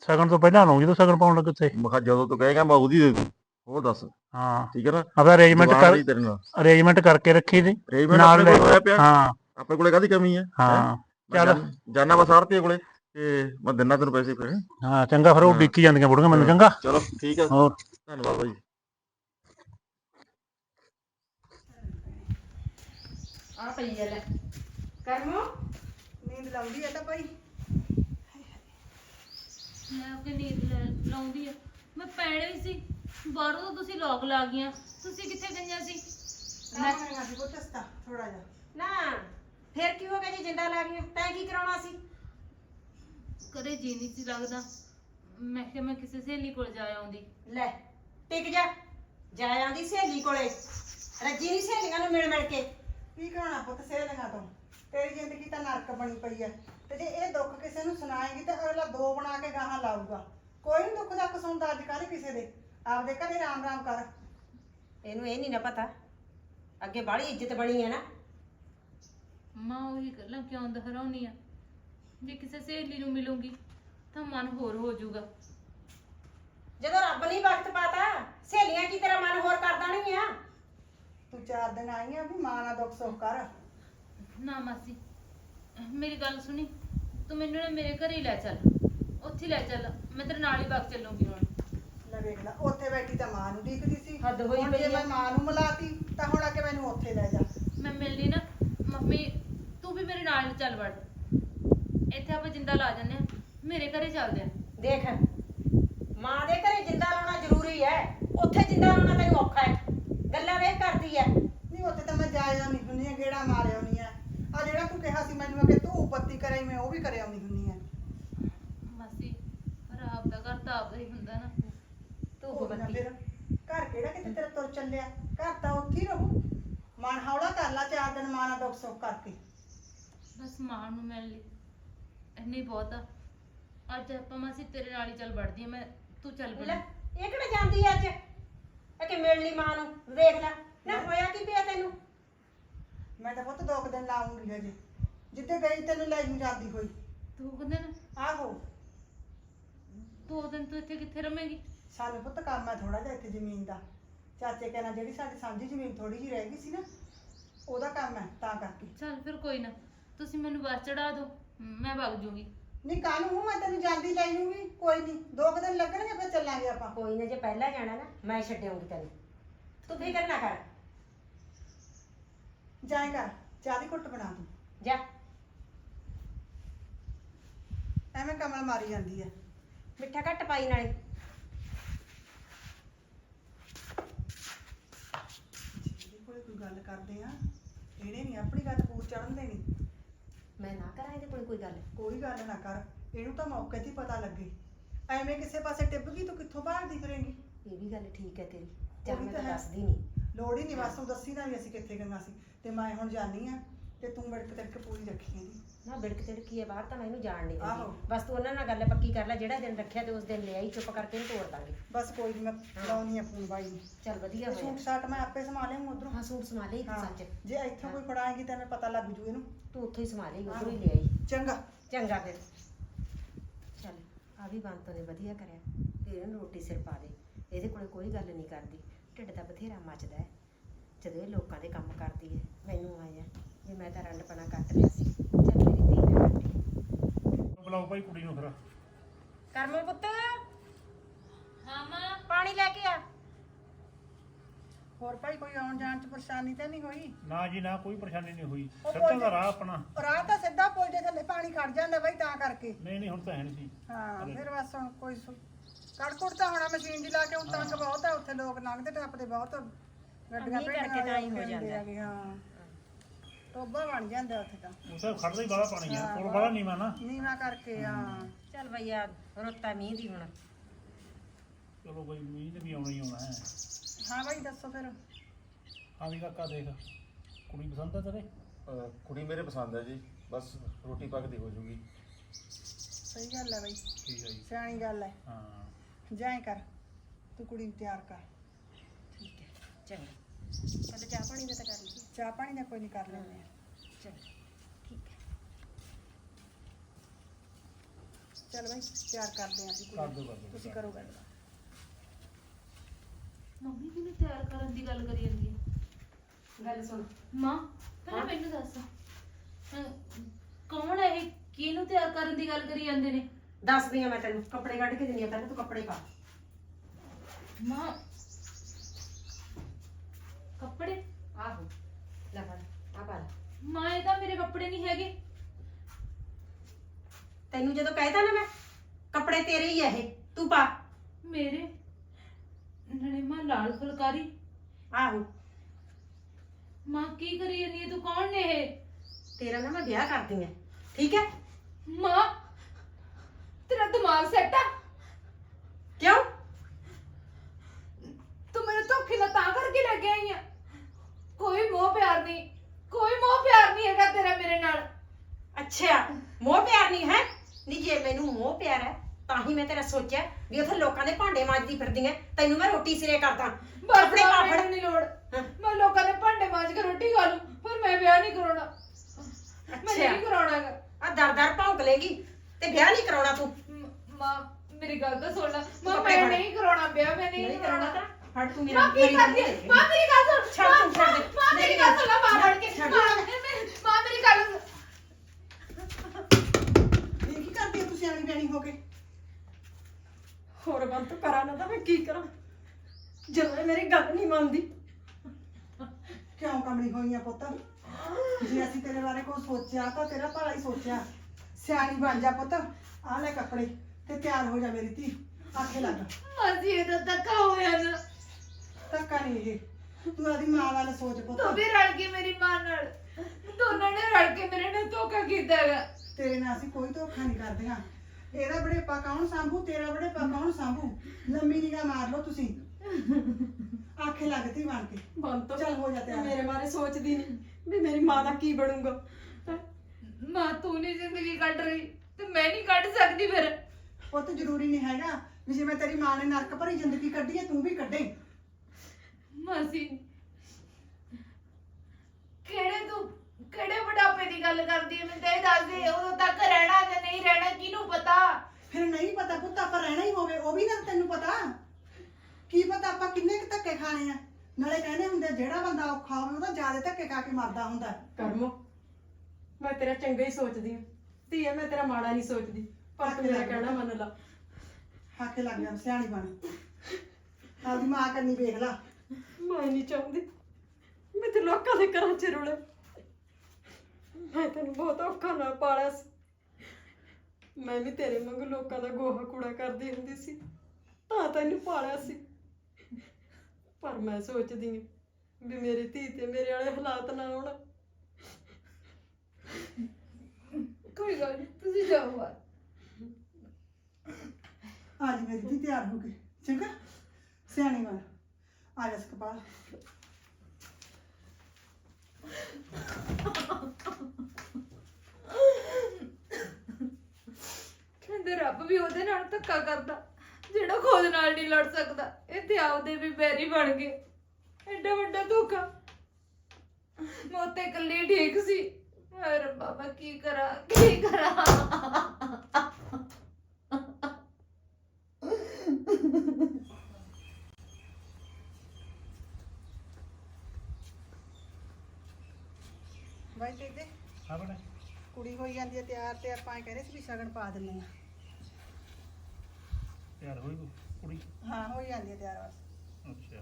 ਸਗਨ ਤੋਂ ਪਹਿਲਾਂ ਲਾਉਂ ਜਦੋਂ ਸਗਨ ਪਾਉਣ ਲੱਗੇ ਉੱਥੇ। ਮੈਂ ਕਿਹਾ ਜਦੋਂ ਤੂੰ ਕਹੇਗਾ ਮੈਂ ਉਹਦੀ ਦੇ ਦੂੰ ਹੋਰ ਦੱਸ। ਹਾਂ। ਠੀਕ ਹੈ ਨਾ? ਆਪਦਾ ਅਰੇਂਜਮੈਂਟ ਕਰ ਵਾਲੀ ਤੇਰੇ ਨਾਲ। ਅਰੇਂਜਮੈਂਟ ਕਰਕੇ ਰੱਖੀ ਦੀ ਨਾਲ ਆਪਣੇ ਕੋਲ ਲੈ- ਹੋਇਆ ਪਿਆ। ਹਾਂ। ਆਪਣੇ ਕੋਲੇ ਕਾਦੀ ਕਮੀ ਹੈ? ਹਾਂ। ਚੱਲ। ਜਾਨਾ- ਬਸ ਆੜਤੀਆ ਕੋਲੇ ਤੇ ਮੈਂ ਦਿਨਾ ਤੈਨੂੰ ਪੈਸੇ ਫਿਰ। ਹਾਂ ਚੰਗਾ ਫਿਰ ਉਹ। ਡਿੱਕੀ ਜਾਂਦੀਆਂ ਬੁੜੀਆਂ ਮੈਨੂੰ। ਚੰਗਾ। ਚਲੋ ਠੀਕ ਹੈ। ਹੋਰ। ਧੰਨਵਾਦ ਬਾਈ। ਆ ਪਈ ਲੈ। ਕਰਮੋ ਨੀਂਦ ਲਾਉਂਦੀ ਹੈ ਤਾਂ ਭਾਈ। ਮੈਂ ਕਿ ਨੀਂਦ ਲ- ਲਾਉਂਦੀ ਆ। ਮੈਂ ਪੈਣੇ ਹੀ ਸੀ। ਬਾਹਰੋਂ ਤਾਂ ਤੁਸੀਂ ਲੋਕ ਲਾ ਗਈਆਂ। ਤੁਸੀਂ ਕਿੱਥੇ ਗਈਆਂ ਸੀ? ਮੈਂ ਕਹਿੰਦਾ ਸੀ ਪੁੱਤ ਸਤਾ ਥੋੜਾ ਜਿਹਾ। ਨਾ ਫਿਰ ਕੀ ਹੋ ਗਿਆ ਜੀ ਜਿੰਦਾ ਲਾ ਗਈਆਂ? ਤੈਂ ਕੀ ਕਰਾਉਣਾ ਸੀ? ਕਦੇ ਜੀ ਨਹੀਂ ਸੀ ਲੱਗਦਾ। ਮੈਂ ਕਿਹਾ ਮੈਂ ਕਿਸੇ ਸਹੇਲੀ ਕੋਲ ਜਾ ਆਉਂਦੀ। ਲੈ ਟਿਕ ਜਾ। ਜਾ ਆਂਦੀ ਸਹੇਲੀ ਕੋਲੇ। ਰੱਜੀ ਨਹੀਂ ਸਹੇਲੀਆਂ ਨੂੰ ਮਿਲ ਮਿਲ ਕੇ। ਕੀ ਕਰਾਉਣਾ ਪੁੱਤ ਸਹੇਲੀਆਂ ਤੋਂ? ਤੇਰੀ ਜ਼ਿੰਦਗੀ ਤਾਂ ਨਰਕ ਬਣੀ ਪਈ ਹੈ ਤੇ ਜੇ ਇਹ ਦੁੱਖ ਕਿਸੇ ਨੂੰ ਸੁਣਾਏਗੀ ਤਾਂ ਅਗਲਾ ਦੋ ਬਣਾ ਕੇ ਗਾਹਾਂ ਲਾਊਗਾ। ਕੋਈ ਨਹੀਂ ਦੁੱਖ ਦਾ ਕਸੂੰਦਾ ਅੱਜ ਕੱਲ੍ਹ ਕਿਸੇ ਦੇ। ਆਪਦੇ ਘਰੇ ਰਾਮ ਰਾਮ ਕਰ। ਇਹਨੂੰ ਇਹ ਨਹੀਂ ਨਾ ਪਤਾ ਅੱਗੇ ਬਾਹਲੀ ਇੱਜ਼ਤ ਬਣੀ ਹੈ ਨਾ। ਮਾਂ ਉਹੀ ਗੱਲਾਂ ਕਿਉਂ ਦੁਹਰਾਉਣੀ ਆ? ਜੇ ਕਿਸੇ ਸਹੇਲੀ ਨੂੰ ਮਿਲੂੰਗੀ ਤਾਂ ਮਨ ਹੋਰ ਹੋ ਜਾਊਗਾ। ਜਦੋਂ ਰੱਬ ਨੇ ਵਕਤ ਪਾਤਾ ਸਹੇਲੀਆਂ ਕੀ ਤੇਰਾ ਮਨ ਹੋਰ ਕਰਦਾ ਨਹੀਂ ਆ? ਤੂੰ ਚਾਰ ਦਿਨ ਆਈ ਆ ਵੀ ਮਾਂ ਨਾਲ ਦੁੱਖ ਸੁੱਖ ਕਰ। ਨਾ ਮਾਸੀ ਮੇਰੀ ਗੱਲ ਸੁਣੀ ਤੂੰ ਮੈਨੂੰ ਨਾ ਮੇਰੇ ਘਰੇ ਹੀ ਲੈ ਚੱਲ। ਉੱਥੇ ਹੀ ਲੈ ਚੱਲ ਮੈਂ ਤੇਰੇ ਨਾਲ ਹੀ ਵਗ ਚੱਲੂੰਗੀ ਹੁਣ। ਲੈ ਵੇਖ ਲੈ ਉੱਥੇ ਬੈਠੀ ਤਾਂ ਮਾਂ ਨੂੰ ਦੇਖਦੀ ਸੀ। ਹੱਦ ਹੋਈ ਹੁਣ ਪਈ ਆ। ਮੈਂ ਮਾਂ ਨੂੰ ਮਿਲਾਤੀ ਤਾਂ ਹੁਣ ਆ ਕੇ ਮੈਨੂੰ ਉੱਥੇ ਲੈ ਜਾ। ਮੈਂ ਮਿਲਣੀ ਨਾ ਮੰਮੀ ਤੂੰ ਵੀ ਮੇਰੇ ਨਾਲ ਚੱਲ ਵੜ। ਇੱਥੇ ਆਪਾਂ ਜਿੰਦਾ ਲਾ ਜੰਨੇ ਆ ਮੇਰੇ ਘਰੇ ਚੱਲਦੇ ਆ ਦੇਖ ਮਾਂ ਦੇ ਘਰੇ ਜਿੰਦਾ ਲਾਉਣਾ ਜ਼ਰੂਰੀ ਹੈ ਉੱਥੇ ਜਿੰਦਾ ਲਾਉਣਾ ਤੈਨੂੰ ਔਖਾ ਹੈ। ਗੱਲਾਂ ਵੇਖ ਕਰਦੀ ਹੈ ਨਹੀਂ ਉੱਥੇ ਤਾਂ ਮੈਂ ਜਾਇਆ ਨਹੀਂ ਹੁੰਨੀ ਆ ਗੇੜਾ ਮਾਰਿਆ ਹੁੰਨੀ ਆ। ਆ ਜਿਹੜਾ ਤੂੰ ਕਿਹਾ ਸੀ ਮੈਨੂੰ ਕਿ ਤੂੰ ਪੱਤੀ ਕਰਾਈ ਮੈਂ ਉਹ ਵੀ ਕਰਿਆ ਹੁੰਨੀ ਹੁੰਨੀ ਆ। ਮਾਸੀ ਪਰ ਆਪ ਦਾ ਘਰ ਤਾਂ ਆਪਦਾ ਹੀ ਹੁੰਦਾ ਨਾ। ਤੂੰ ਹੋਰ ਨਾ ਬੱਤੀ। ਫਿਰ ਘਰ ਕਿਹੜਾ ਕਿਤੇ ਤੇਰਾ ਤੁਰ ਚੱਲਿਆ? ਘਰ ਤਾਂ ਉੱਥੇ ਹੀ ਰਹੂ। ਮਨ ਹੌਲਾ ਕਰ ਲਾ ਚਾਰ ਦਿਨ ਮਾਂ ਨਾਲ ਦੁੱਖ ਸੁੱਖ ਕਰਕੇ। ਬਸ ਮਾਂ ਨੂੰ ਮਿਲ ਲਈ ਇੰਨੀ ਬਹੁਤ ਆ। ਅੱਜ ਆਪਾਂ ਮਾਸੀ ਤੇਰੇ ਨਾਲ ਹੀ ਚੱਲ ਵੜਦੀ ਆ ਮੈਂ ਤੂੰ ਚੱਲ ਲੈ ਬਣ। ਇਹ ਕਿਹੜਾ ਜਾਂਦੀ ਅੱਜ? ਇਹ ਕਿ ਮਿਲ ਲਈ ਮਾਂ ਨੂੰ? ਦੇਖ ਲੈ। ਨਾ ਹੋਇਆ ਕੀ ਪਿਆ ਤੈਨੂੰ? ਮੈਂ ਤਾਂ ਪੁੱਤ ਦੋ ਕੁ ਦਿਨ ਲਾਉਂਗੀ ਹਜੇ। ਜਿੱਦੇ ਗਈ ਤੈਨੂੰ ਲੈ ਜੂ ਜਾਂਦੀ ਹੋਈ ਤੂੰ ਕਹਿੰਦਾ ਨਾ ਆਹੋ। ਦੋ ਦਿਨ ਤੂੰ ਇੱਥੇ ਕਿੱਥੇ ਰਵੇਂਗੀ? ਸਾਨੂੰ ਪੁੱਤ ਕੰਮ ਹੈ ਥੋੜਾ ਜਿਹਾ ਇੱਥੇ ਜ਼ਮੀਨ ਦਾ। ਚਾਚੇ ਕਹਿਣਾ ਜਿਹੜੀ ਸਾਡੀ ਸਾਂਝੀ ਜ਼ਮੀਨ ਥੋੜੀ ਜਿਹੀ ਰਹਿ ਗਈ ਸੀ ਨਾ ਉਹਦਾ ਕੰਮ ਹੈ ਤਾਂ ਕਰਕੇ। ਚੱਲ ਫਿਰ ਕੋਈ ਨਾ। ਤੁਸੀਂ ਮੈਨੂੰ ਬੱਸ ਚੜਾ ਦਿਓ। ਮੈਂ ਵਗ ਜੂਗੀ। ਨਹੀਂ ਕਾਨੂੰ ਮੈਂ ਤੈਨੂੰ ਜਾਂਦੀ ਲੈ ਜੂਗੀ ਕੋਈ ਨਹੀਂ ਦੋ ਕੁ ਦਿਨ ਲੱਗਣਗੇ ਫਿਰ ਚੱਲਾਂਗੇ ਆਪਾਂ। ਕੋਈ ਨਾ ਜੇ ਪਹਿਲਾਂ ਜਾਣਾ ਨਾ ਮੈਂ ਛੱਡਿਆਉਂਗੀ ਤੈਨੂੰ। ਤੂੰ ਫਿਕਰ ਨਾ ਕਰ। ਜਾਏਗਾ ਚਾਹ ਦੀ ਘੁੱਟ ਬਣਾ ਦੂੰ ਜਾ। ਐਵੇਂ ਕਮਲ ਮਾਰੀ ਜਾਂਦੀ ਹੈ ਮਿੱਠਾ ਘੱਟ ਪਾਈ ਨਾਲੇ। ਜਿਹਦੇ ਕੋਲੇ ਕੋਈ ਗੱਲ ਕਰਦੇ ਆ ਇਹਨੇ ਨਹੀਂ ਆਪਣੀ ਗੱਲ ਪੂਰ ਚੜਨ ਦੇਣੀ। ਮੈਂ ਨਾ ਕਰਾਂ ਇਹਦੇ ਕੋਲ ਕੋਈ ਗੱਲ? ਕੋਈ ਗੱਲ ਨਾ ਕਰ ਇਹਨੂੰ ਤਾਂ ਮੌਕੇ 'ਤੇ ਹੀ ਪਤਾ ਲੱਗੇ। ਐਵੇਂ ਕਿਸੇ ਪਾਸੇ ਟਿੱਪ ਗਈ ਤੂੰ ਕਿੱਥੋਂ ਭਾਲਦੀ ਫਿਰੇਂਗੀ ਇਹ ਵੀ ਗੱਲ ਠੀਕ ਹੈ ਤੇਰੀ। ਚੱਲ ਉਹੀ ਮੈਂ ਤਾਂ ਤਾਂ ਹੈ। ਦੱਸਦੀ ਨਹੀਂ ਲੋੜ ਹੀ ਨਹੀਂ ਬਸ ਤੂੰ ਦੱਸੀ ਨਾ ਵੀ ਅਸੀਂ ਕਿੱਥੇ ਗਈਆਂ ਸੀ। ਤੇ ਮੈਂ ਹੁਣ ਜਾਣੀ ਆ ਤੇ ਤੂੰ ਮਿੰਟ ਤੱਕ ਪੂਰੀ ਰੱਖੀ ਨਾ। ਬਿੜਕ ਤਿੜਕੀ ਹੈ ਬਾਹਰ ਤਾਂ ਮੈਂ ਇਹਨੂੰ ਜਾਣ ਨਹੀਂ ਆਹੋ। ਦਿੰਦੀ ਬਸ ਤੂੰ ਉਹਨਾਂ ਨਾਲ ਗੱਲ ਪੱਕੀ ਕਰ ਲੈ ਜਿਹੜਾ ਦਿਨ ਰੱਖਿਆ ਤੇ ਉਸ ਦਿਨ ਲੈ ਆਈ ਚੁੱਪ ਕਰਕੇ ਇਹਨੂੰ ਤੋੜ ਦਾਂਗੇ। ਬਸ ਕੋਈ ਨਹੀਂ ਮੈਂ ਲਾਉਣੀ ਆ ਫੋਨ ਬਾਈ ਨੂੰ। ਚੱਲ ਵਧੀਆ ਤੇ ਹੋਇਆ। ਸੂਟ ਸਾਟ ਮੈਂ ਆਪੇ ਸੰਭਾਲੇ ਉਧਰੋਂ। ਹਾਂ ਸੂਟ ਸਮਾ ਲਈ ਹਾਂ। ਸੱਚ ਜੇ ਇੱਥੋਂ ਕੋਈ ਫੜਾਏਗੀ ਤਾਂ ਮੈਂ ਪਤਾ ਲੱਗ ਜੂ ਇਹਨੂੰ। ਤੂੰ ਉੱਥੋਂ ਹੀ ਸਮਾ ਲਈ ਉਧਰੋਂ ਹੀ ਲੈ ਆਈ। ਚੰਗਾ। ਚੰਗਾ ਫਿਰ। ਚੱਲ ਆ ਵੀ ਬੰਤ ਨੇ ਵਧੀਆ ਕਰਿਆ। ਤੇ ਇਹਨੂੰ ਰੋਟੀ ਸਿਰ ਪਾ ਦੇ। ਇਹਦੇ ਕੋਲੇ ਕੋਈ ਗੱਲ ਨਹੀਂ ਕਰਦੀ। ਢਿੱਡ ਦਾ ਬਥੇਰਾ ਮੱਚਦਾ ਹੈ। ਜਦੋਂ ਇਹ ਲੋਕਾਂ ਦੇ ਕੰਮ ਕਰਦੀ ਹੈ ਮੈਨੂੰ ਆਇਆ। ਵੀ ਮੈਂ ਤਾਂ ਰੰਡਪਣਾ ਕੱਟ ਲਿਆ ਸੀ। ਚੱਲ ਮੇਰੀ ਧੀ ਨੇ ਕੱਟੀ ਬੁਲਾਓ ਭਾਈ ਕੁੜੀ ਨੂੰ ਫਿਰ। ਕਰਮੋ ਪੁੱਤ। ਹਾਂ ਮਾਂ। ਪਾਣੀ ਲੈ ਕੇ ਆ। ਹੋਰ ਭਾਈ ਕੋਈ ਆਉਣ ਜਾਣ ਚ ਪਰੇਸ਼ਾਨੀ ਤਾਂ ਨਹੀਂ ਹੋਈ? ਨਾ ਜੀ ਨਾ ਕੋਈ ਪਰੇਸ਼ਾਨੀ ਨਹੀਂ ਹੋਈ। ਉਹ ਦਾ ਰਾਹ ਆਪਣਾ। ਰਾਹ ਤਾਂ ਸਿੱਧਾ ਪੁੱਲ ਦੇ ਥੱਲੇ ਪਾਣੀ ਖੜ ਜਾਂਦਾ ਬਾਈ ਤਾਂ ਕਰਕੇ। ਨਹੀਂ ਨਹੀਂ ਹੁਣ ਤਾਂ ਹੈ ਨਹੀਂ ਸੀ। ਹਾਂ ਫਿਰ ਬਸ ਹੁਣ ਕੋਈ ਕੜਕੁੜ ਤਾਂ ਹੋਣਾ ਮਸ਼ੀਨ ਦੀ ਲਾ ਕੇ ਹੁਣ ਤੰਗ ਬਹੁਤ ਆ ਉੱਥੇ ਲੋਕ ਲੰਘਦੇ ਟੱਪਦੇ ਬਹੁਤ। ਗੱਡੀਆਂ ਮੀਂਹ ਕਰਕੇ ਤਾਂ ਹੀ ਹੋ ਜਾਂਦੇ। ਜਾਂਦਾ। ਹੈਗੇ, ਹਾਂ। ਟੋਬਾ ਬਣ ਜਾਂਦਾ ਉੱਥੇ ਤਾਂ। ਉਹ ਤਾਂ ਖੜਦਾ ਹੀ ਬਾਹਲਾ ਪਾਣੀ ਆ ਕੋਲ ਬਾਹਲਾ ਨੀਵਾਂ ਨਾ। ਨੀਵਾ ਕਰਕੇ ਆ ਚੱਲ ਭਈਆ ਰੋਤਾ ਮੀਂਹ ਦੀ ਹੁਣ। ਚਲੋ ਬਈ ਮੀਂਹ ਤੇ ਵੀ ਆਉਣਾ ਹੀ ਆਉਣਾ ਹੈ। ਹਾਂ ਬਾਈ ਦੱਸੋ ਫਿਰ। ਹਾਂ ਵੀ ਕਾਕਾ ਦੇਖ ਕੁੜੀ ਪਸੰਦ ਆ ਤੇਰੇ? ਅਹ ਕੁੜੀ ਮੇਰੇ ਪਸੰਦ ਹੈ ਜੀ। ਬਸ ਰੋਟੀ ਪੱਕਦੀ ਹੋ ਜੂਗੀ। ਸਹੀ ਗੱਲ ਹੈ ਬਾਈ। ਠੀਕ ਹੈ ਜੀ। ਸਿਆਣੀ ਗੱਲ ਹੈ ਹਾਂ। ਜਾਏ ਕਰ ਤੂੰ ਕੁੜੀ ਨੂੰ ਤਿਆਰ ਕਰ। ਠੀਕ ਹੈ ਚੰਗਾ। ਪਹਿਲਾਂ ਚਾਹ ਪਾਣੀ ਦਾ ਤਾਂ ਕਰ ਲਈਏ। ਚਾਹ ਪਾਣੀ ਦਾ ਕੋਈ ਨਹੀਂ ਕਰ ਲੈਂਦੇ ਆ ਠੀਕ ਹੈ। ਚੱਲ ਬਾਈ ਤਿਆਰ ਕਰਦੇ ਆ ਅਸੀਂ ਕਰ। ਕਰ ਤੁਸੀਂ ਕਰੋ ਗੱਲ ਮੰਮੀ ਕਿਹਨੂੰ ਤਿਆਰ ਕਰਨ ਦੀ ਗੱਲ ਕਰੀ ਜਾਂਦੀ ਹੈ? ਗੱਲ ਸੁਣ। ਮਾਂ ਪਹਿਲਾਂ ਮੈਨੂੰ ਦੱਸ। ਅਹ, ਕੌਣ ਹੈ ਇਹ? ਕਿਹਨੂੰ ਤਿਆਰ ਕਰਨ ਦੀ ਗੱਲ ਕਰੀ ਜਾਂਦੇ ਨੇ? ਦੱਸਦੀ ਆ ਮੈਂ ਤੈਨੂੰ। ਕੱਪੜੇ ਕੱਢ ਕੇ ਦਿੰਦੀ ਆ ਪਹਿਲਾਂ ਤੂੰ ਕੱਪੜੇ ਪਾ। ਮਾਂ ਕੱਪੜੇ ਆਹੋ ਲੈ ਫੜ ਆ ਪਾ ਲੈ ਮਾਂ ਇਹ ਤਾਂ ਮੇਰੇ ਕੱਪੜੇ ਨਹੀਂ ਹੈਗੇ। ਤੈਨੂੰ ਜਦੋਂ ਕਹਿਤਾ ਨਾ ਮੈਂ ਕੱਪੜੇ ਤੇਰੇ ਹੀ ਆ ਇਹ ਤੂੰ ਪਾ। ਮੇਰੇ? ਨਾਲੇ ਮਾਂ ਲਾਲ ਫੁਲਕਾਰੀ। ਆਹੋ। ਮਾਂ ਕੀ ਕਰੀ ਹੈ ਤੂੰ ਕੌਣ ਨੇ ਇਹ? ਤੇਰਾ ਨਾ ਮੈਂ ਵਿਆਹ ਕਰਦੀ ਆ। ਠੀਕ ਹੈ? ਮਾਂ ਤੇਰਾ ਦਿਮਾਗ ਸੈੱਟ ਆ। ਕਿਉਂ? ਤੂੰ ਮੇਰੇ ਧੋਖੇ ਨਾਲ ਤਾਂ ਕਰਕੇ ਲੱਗ ਆਈ ਆ। ਕੋਈ ਮੋਹ ਪਿਆਰ ਨਹੀਂ। ਕੋਈ ਮੋਹ ਪਿਆਰ ਨਹੀਂ ਹੈਗਾ ਤੇਰਾ ਮੇਰੇ ਨਾਲ। ਅੱਛਾ ਮੋਹ ਪਿਆਰ ਨਹੀਂ ਹੈ? ਨਹੀਂ ਜੇ ਮੈਨੂੰ ਮੋਹ ਪਿਆਰ ਹੈ ਤਾਂ ਹੀ ਮੈਂ ਤੇਰਾ ਸੋਚਿਆ ਵੀ ਉੱਥੇ ਲੋਕਾਂ ਦੇ ਭਾਂਡੇ ਮਾਂਜਦੀ ਫਿਰਦੀ ਐ ਤੈਨੂੰ ਮੈਂ ਰੋਟੀ ਸਿਰੇ ਕਰਦਾ। ਕੱਪੜੇ ਪਾ ਮੈਨੂੰ ਫੜ ਨਹੀਂ ਲੋੜ। ਹਾਂ। ਮੈਂ ਲੋਕਾਂ ਦੇ ਭਾਂਡੇ ਮਾਂਜ ਕੇ ਰੋਟੀ ਖਾ ਲੂੰ ਪਰ ਮੈਂ ਵਿਆਹ ਨਹੀਂ ਕਰਾਉਣਾ। ਮੈਂ ਅੱਛਾ। ਨਹੀਂ ਕਰਾਉਣਾਗਾ ਆ ਦਰ ਦਰ ਭੌਂਕ ਲੇਗੀ ਤੇ ਵਿਆਹ ਨਹੀਂ ਕਰਾਉਣਾ ਤੂੰ। ਮਾਂ ਮੇਰੀ ਗੱਲ ਤਾਂ ਸੁਣ ਲੈ। ਮਾਂ ਕੱਪੜੇ ਮੈਂ। ਨਹੀਂ ਕਰਾਉਣਾ ਵਿਆਹ ਮੈਂ ਨਹੀਂ ਨਹੀਂ ਕਰਾਉਣਾ। ਕਰਾਉਣਾ ਤਾਂ। ਫੜ ਤੂੰ ਮੇਰਾ ਮਾਂ ਕੀ ਮੇਰੀ ਕਰਦੀ ਹੈ ਮਾਂ ਮੇਰੀ ਗੱਲ ਸੁਣ। ਛੱਡ ਤੂੰ, ਛੱਡ ਦੇ। ਮਾਂ ਮੇਰੀ ਗੱਲ ਸੁਣ ਲੈ ਮਾਂ ਫੜ ਕੇ। ਛੱਡ। ਮਾਂ ਮੇਰੀ- ਮਾਂ ਮੇਰੀ ਗੱਲ ਸੁਣ। ਇਹ ਕੀ ਕਰਦੀ ਆ ਤੁਸੀਂ ਆਣੀ ਬੈਣੀ ਹੋ ਕੇ? ਹੋਰ ਬੰਤ ਕਰਾਂ ਨਾ ਤਾਂ ਮੈਂ ਕੀ ਕਰਾਂ? ਜਦੋਂ ਇਹ ਮੇਰੀ ਗੱਲ ਨਹੀਂ ਮੰਨਦੀ। ਕਿਉਂ ਕਮਲੀ ਹੋਈ ਆ ਪੁੱਤ? ਜੇ ਅਸੀਂ ਤੇਰੇ ਬਾਰੇ ਕੋਈ ਸੋਚਿਆ ਤਾਂ ਤੇਰਾ ਭਲਾ ਹੀ ਸੋਚਿਆ। ਸਿਆਣੀ ਬਣ ਜਾ ਪੁੱਤ। ਆ ਲੈ ਕੱਪੜੇ ਤੇ ਤਿਆਰ ਹੋ ਜਾ ਮੇਰੀ ਧੀ। ਆਖੇ ਲੱਗ। ਮਾਸੀ ਇਹਦਾ ਧੱਕਾ ਹੋਇਆ ਨਾ। ਧੱਕਾ ਨਹੀਂ ਇਹ। ਤੂੰ ਆਦੀ ਮਾਂ ਵੱਲ ਸੋਚ ਤੂੰ ਪੁੱਤ ਵੀ ਰਲ ਕੇ ਮੇਰੀ ਮਾਂ ਨਾਲ। ਦੋਨਾਂ ਨੇ ਰਲ ਕੇ ਮੇਰੇ ਨਾਲ ਧੋਖਾ ਕੀਤਾ ਹੈਗਾ। ਤੇਰੇ ਨਾਲ ਅਸੀਂ ਕੋਈ ਧੋਖਾ ਨਹੀਂ ਕਰਦੇ ਹਾਂ। ਇਹਦਾ ਬੜੇਪਾ ਕੌਣ ਸੰਭੂ? ਤੇਰਾ ਬੜੇਪਾ ਕੌਣ ਸੰਭੂ? ਲੰਮੀ ਨਿਗਾਹ ਮਾਰ ਲਓ ਤੁਸੀਂ। ਆਖੇ ਲੱਗਦੀ ਬਣ ਕੇ। ਬੰਤ ਚੱਲ ਹੋ ਜਾ ਤਿਆਰ। ਮੇਰੇ ਬਾਰੇ ਸੋਚਦੀ ਨਹੀਂ ਵੀ ਮੇਰੀ ਮਾਂ ਦਾ ਕੀ ਬਣੂਗਾ। ਮਾਂ ਤੂੰ ਨਹੀਂ ਜ਼ਿੰਦਗੀ ਕੱਢ ਰਹੀ ਤੇ ਮੈਂ ਨਹੀਂ ਕੱਢ ਸਕਦੀ ਫਿਰ। ਪੁੱਤ ਜ਼ਰੂਰੀ ਨਹੀਂ ਹੈਗਾ ਵੀ ਜਿਵੇਂ ਤੇਰੀ ਮਾਂ ਨੇ ਨਰਕ ਭਰੀ ਜ਼ਿੰਦਗੀ ਕੱਢੀ ਹੈ ਤੂੰ ਵੀ ਕੱਢੇ। ਮਾਸੀ ਕਿਹੜੇ ਤੂੰ ਕਿਹੜੇ ਬੁਢਾਪੇ ਦੀ ਗੱਲ ਕਰਦੀ ਹੈ ਮੈਨੂੰ ਤਾਂ ਇਹ ਦੱਸ ਦੇ ਉਦੋਂ ਤੱਕ ਰਹਿਣਾ ਜਾਂ ਨਹੀਂ ਰਹਿਣਾ ਕਿਹਨੂੰ ਪਤਾ? ਫਿਰ ਨਹੀਂ ਪਤਾ ਪੁੱਤ ਆਪਾਂ ਰਹਿਣਾ ਹੀ ਹੋਵੇ ਉਹ ਵੀ ਨਾ ਤੈਨੂੰ ਪਤਾ। ਕੀ ਪਤਾ ਆਪਾਂ ਕਿੰਨੇ ਕੁ ਧੱਕੇ ਖਾਣੇ ਆ? ਨਾਲੇ ਕਹਿੰਦੇ ਹੁੰਦੇ ਆ, ਜਿਹੜਾ ਬੰਦਾ ਔਖਾ ਹੋਵੇ ਉਹਦਾ ਜ਼ਿਆਦਾ ਧੱਕੇ ਖਾ ਕੇ ਮਰਦਾ ਹੁੰਦਾ। ਕਰਮੋ ਮੈਂ ਤੇਰਾ ਚੰਗਾ ਹੀ ਸੋਚਦੀ ਹਾਂ। ਧੀਏ ਮੈਂ ਤੇਰਾ ਮਾੜਾ ਨਹੀਂ ਸੋਚਦੀ। ਪਰ ਤੂੰ ਮੇਰਾ ਕਹਿਣਾ ਮੰਨ ਲਾ। ਆਖੇ ਲੱਗ ਜਾ ਸਿਆਣੀ ਬਣ। ਆਪਦੀ ਮਾਂ ਕੰਨੀ ਵੇਖ ਲਾ। ਮੈਂ ਨਹੀਂ ਚਾਹੁੰਦੀ। ਮੈਂ ਤੇ ਲੋਕਾਂ ਦੇ ਘਰਾਂ 'ਚ ਰੁਲੇ। ਮੈਂ ਤੈਨੂੰ ਬਹੁਤ ਔਖਾ ਨਾਲ ਪਾਲਿਆ ਸੀ। ਮੈਂ ਵੀ ਤੇਰੇ ਵਾਂਗੂ ਲੋਕਾਂ ਦਾ ਗੋਹਾ ਕੂੜਾ ਕਰਦੀ ਹੁੰਦੀ ਸੀ। ਤਾਂ ਤੈਨੂੰ ਪਾਲਿਆ ਸੀ। ਪਰ ਮੈਂ ਸੋਚਦੀ ਹਾਂ ਵੀ ਮੇਰੀ ਧੀ ਤੇ ਮੇਰੇ ਵਾਲੇ ਹਾਲਾਤ ਨਾ ਆਉਣ ਕੋਈ ਗੱਲ ਨਹੀਂ ਤੁਸੀਂ ਜਾਓ ਬਾਹਰ। ਆ ਜੀ ਮੇਰੀ ਧੀ ਤਿਆਰ ਹੋ ਗਈ ਚੰਗਾ? ਸਿਆਣੀ ਬਣ ਆ ਜਾ ਸਕਪਾਲ ਕਹਿੰਦੇ ਰੱਬ ਵੀ ਉਹਦੇ ਨਾਲ ਧੱਕਾ ਕਰਦਾ, ਜਿਹੜਾ ਖੁਦ ਨਾਲ ਨਹੀਂ ਲੜ ਸਕਦਾ ਇੱਥੇ ਆਪਦੇ ਵੀ ਬੈਰੀ ਬਣ ਗਏ। ਐਡਾ ਵੱਡਾ ਧੋਖਾ। ਮੈਂ ਉੱਤੇ ਇਕੱਲੀ ਠੀਕ ਸੀ। ਹਾਏ ਰੱਬਾ, ਮੈਂ ਕੀ ਕਰਾਂ ਕੀ ਕਰਾਂ? ਬਾਈ ਤੇ ਹਾਂ। ਬਣਾ ਕੁੜੀ ਹੋਈ ਜਾਂਦੀ ਹੈ ਤਿਆਰ ਤੇ ਆਪਾਂ ਇਹ ਕਹਿੰਦੇ ਸੀ ਵੀ ਸ਼ਗਨ ਪਾ ਦਿੰਦੇ ਆ ਤਿਆਰ ਹੋਈ ਕੋਈ ਕੁੜੀ? ਹਾਂ ਹੋਈ ਜਾਂਦੀ ਹੈ ਤਿਆਰ ਬਸ। ਅੱਛਾ।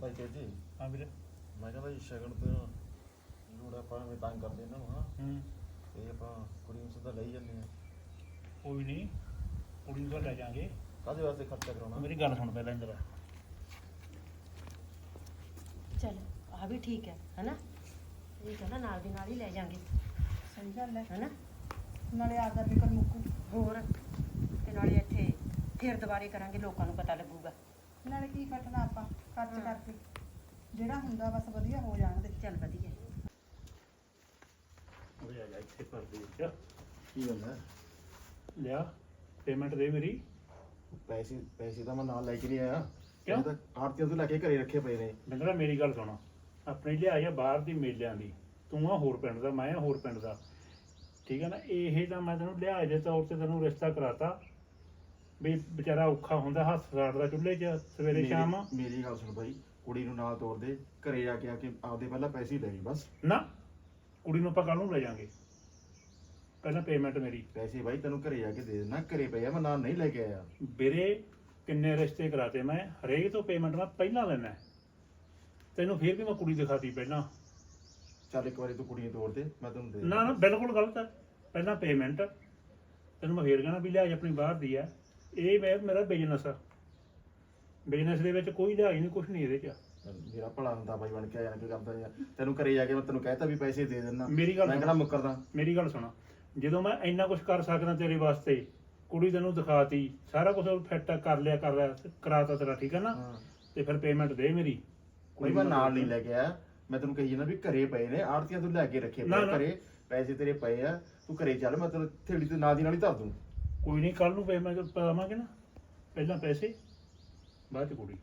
ਭਾਈ ਕੇ ਜੀ। ਹਾਂ ਵੀਰੇ। ਮੈਂ ਕਹਿੰਦਾ ਜੀ ਸ਼ਗਨ ਤੇ ਲੋੜ ਆਪਾਂ ਐਵੇਂ ਤੰਗ ਕਰਦੇ ਇਹਨਾਂ ਨੂੰ ਹਾਂ। ਹੂੰ। ਤੇ ਆਪਾਂ ਕੁੜੀ ਨੂੰ ਸਿੱਧਾ ਲਈ ਜਾਂਦੇ ਆ ਕੋਈ ਨਹੀਂ ਕੁੜੀ ਨੂੰ ਤਾਂ ਲੈ ਜਾਾਂਗੇ। ਕਾਹਦੇ ਵਾਸਤੇ ਖਰਚਾ ਕਰਾਉਣਾ? ਮੇਰੀ ਗੱਲ ਸੁਣ ਪਹਿਲਾਂ ਇੰਦਰ ਚਲ ਆ ਵੀ ਠੀਕ ਹੈ ਹਨਾ? ਇਹ ਕਹਿੰਦਾ ਨਾਲ ਦੀ ਨਾਲ ਹੀ ਲੈ ਜਾਾਂਗੇ। ਸਹੀ ਗੱਲ ਹੈ। ਹਨਾ? ਨਾਲੇ ਆਪਦਾ ਫਿਕਰ ਮੁੱਕੂ। ਹੋਰ? ਤੇ ਨਾਲੇ ਇੱਥੇ ਫਿਰ ਦੁਬਾਰੇ ਕਰਾਂਗੇ ਲੋਕਾਂ ਨੂੰ ਪਤਾ ਲੱਗੂਗਾ। ਨਾਲੇ ਕੀ ਕੱਟਣਾ ਆਪਾਂ? ਖਰਚ ਕਰਕੇ। ਜਿਹੜਾ ਹੁੰਦਾ ਬਸ ਵਧੀਆ ਹੋ ਜਾਣ ਦੇ ਚੱਲ ਵਧੀਆ। ਉਰੇ ਆ ਜਾ ਇੱਥੇ ਭਰ ਦੇ ਵਿੱਚ। ਕੀ ਗੱਲ ਹੈ? ਲਿਆ ਪੇਮੈਂਟ ਦੇ ਮੇਰੀ। ਪੈਸੇ ਪੈਸੇ ਤਾਂ ਮੈਂ ਨਾਲ ਲੈ ਕੇ ਨਹੀਂ ਆਇਆ। ਕਿਉਂ? ਆਰਤੀਆਂ ਤੋਂ ਲੈ ਕੇ ਘਰੇ ਰੱਖੇ ਪਏ ਨੇ। ਬਿੰਦਰਾ ਮੇਰੀ ਗੱਲ ਸੁਣ। ਆਪਣੀ ਲਿਆਈ ਆ ਬਾਹਰ ਦੀ ਮੇਲਿਆਂ ਦੀ। ਤੂੰ ਆ ਹੋਰ ਪਿੰਡ ਦਾ ਮੈਂ ਆ ਹੋਰ ਪਿੰਡ ਦਾ। ਠੀਕ ਹੈ ਨਾ? ਇਹ ਤਾਂ ਮੈਂ ਤੈਨੂੰ ਲਿਆਏ ਦੇ ਤੌਰ ਤੇ ਤੈਨੂੰ ਰਿਸ਼ਤਾ ਕਰਾਤਾ। ਵੀ ਵਿਚਾਰਾ ਔਖਾ ਹੁੰਦਾ ਹੱਥ ਸਾੜਦਾ ਚੁੱਲ੍ਹੇ 'ਚ ਸਵੇਰੇ ਮੇਰੀ- ਸ਼ਾਮ। ਮੇਰੀ ਗੱਲ ਸੁਣ ਬਾਈ ਕੁੜੀ ਨੂੰ ਨਾਲ ਤੋਰ ਦੇ ਘਰੇ ਜਾ ਕੇ ਆ ਕੇ ਆਪਦੇ ਪਹਿਲਾਂ ਪੈਸੇ ਹੀ ਲੈ ਜੀ ਬਸ। ਨਾ ਕੁੜੀ ਨੂੰ ਆਪਾਂ ਕੱਲ ਨੂੰ ਲੈ ਜਾਾਂਗੇ ਪਹਿਲਾਂ ਪੇਮੈਂਟ ਮੇਰੀ। ਪੈਸੇ ਬਾਈ ਤੈਨੂੰ ਘਰੇ ਜਾ ਕੇ ਦੇ ਦੇਣਾ। ਘਰੇ ਪਏ ਆ ਮੈਂ ਨਾਲ ਨਹੀਂ ਲੈ ਕੇ ਆਇਆ। ਵੀਰੇ ਕਿੰਨੇ ਰਿਸ਼ਤੇ ਕਰਾਤੇ ਮੈਂ? ਹਰੇਕ ਤੋਂ ਪੇਮੈਂਟ ਮੈਂ ਪਹਿਲਾਂ ਲੈਣਾ ਤੈਨੂੰ ਫਿਰ ਵੀ ਮੈਂ ਕੁੜੀ ਦਿਖਾਤੀ ਪਹਿਲਾਂ। ਚੱਲ ਇੱਕ ਵਾਰੀ ਤੂੰ ਕੁੜੀ ਤੋਰ ਦੇ ਮੈਂ ਤੈਨੂੰ ਦੇ ਨਾ ਨਾ ਬਿਲਕੁਲ ਗਲਤ ਹੈ ਪਹਿਲਾਂ ਪੇਮੈਂਟ ਤੈਨੂੰ ਮੈਂ ਫੇਰ ਕਹਿਣਾ ਵੀ ਲਿਆਜ ਆਪਣੀ ਬਾਹਰ ਦੀ ਆ। ਇਹ ਮੈਂ ਮੇਰਾ ਬਿਜ਼ਨਸ ਆ। ਬਿਜ਼ਨਸ ਦੇ ਵਿੱਚ ਕੋਈ ਲਿਆਜ ਨਹੀਂ ਕੁਝ ਨਹੀਂ ਇਹਦੇ 'ਚ। ਮੇਰਾ ਭਲਾ ਹੁੰਦਾ ਬਾਈ ਬਣ ਕੇ ਆ ਜਾਣਾ ਕੀ ਕਰਦਾ ਯਾਰ? ਤੈਨੂੰ ਘਰੇ ਜਾ ਕੇ ਮੈਂ ਤੈਨੂੰ ਕਹਿਤਾ ਵੀ ਪੈਸੇ ਦੇ ਦੇਣਾ ਮੇਰੀ ਗੱਲ ਮੈਂ ਸੁਣ। ਕਿਹੜਾ ਮੁੱਕਰਦਾ? ਮੇਰੀ ਗੱਲ ਸੁਣ। ਜਦੋਂ ਮੈਂ ਇੰਨਾ ਕੁਝ ਕਰ ਸਕਦਾ ਤੇਰੇ ਵਾਸਤੇ ਕੁੜੀ ਤੈਨੂੰ ਦਿਖਾਤੀ ਸਾਰਾ ਕੁਝ ਫਿੱਟ ਕਰ ਲਿਆ ਕਰ ਲਿਆ ਕਰਾਤਾ ਤੇਰਾ ਠੀਕ ਹੈ ਨਾ? ਹਾਂ। ਤੇ ਫਿਰ ਪੇਮੈਂਟ ਦੇ ਮੇਰੀ। ਕੋਈ ਮੈਂ ਨਾਲ ਨਹੀਂ ਲੈ ਕੇ ਆਇਆ। ਮੈਂ ਤੈਨੂੰ ਕਹੀ ਜਾਂਦਾ ਵੀ ਘਰੇ ਪਏ ਨੇ ਆੜਤੀਆਂ ਤੋਂ ਲੈ ਕੇ ਰੱਖੇ ਨਾ, ਪਏ ਨਾ। ਘਰੇ ਪੈਸੇ ਤੇਰੇ ਪਏ ਆ ਤੂੰ ਘਰੇ ਚੱਲ ਮੈਂ ਤੈਨੂੰ ਥੇੜੀ ਤੇ ਨਾਲ ਦੀ ਨਾਲ ਹੀ ਧਰ ਦੂੰ। ਕੋਈ ਨਹੀਂ ਕੱਲ ਨੂੰ ਪੇਮੈਂਟ ਪਾਵਾਂਗੇ ਨਾ। ਪਹਿਲਾਂ ਪੈਸੇ ਬਾਅਦ ਚ ਕੁੜੀ।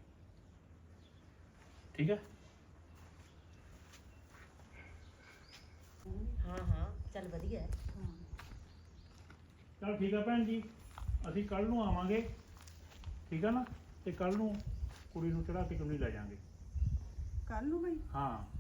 ਠੀਕ ਹੈ? ਹਾਂ ਹਾਂ ਚੱਲ ਵਧੀਆ ਹੈ। ਚਲ ਠੀਕ ਆ ਭੈਣ ਜੀ ਅਸੀਂ ਕੱਲ ਨੂੰ ਆਵਾਂਗੇ। ਠੀਕ ਆ ਨਾ? ਤੇ ਕੱਲ ਨੂੰ ਕੁੜੀ ਨੂੰ ਚੜਾ ਕੇ ਚੁੰਨੀ ਲੈ ਜਾਾਂਗੇ। ਕੱਲ ਨੂੰ ਬਈ? ਹਾਂ।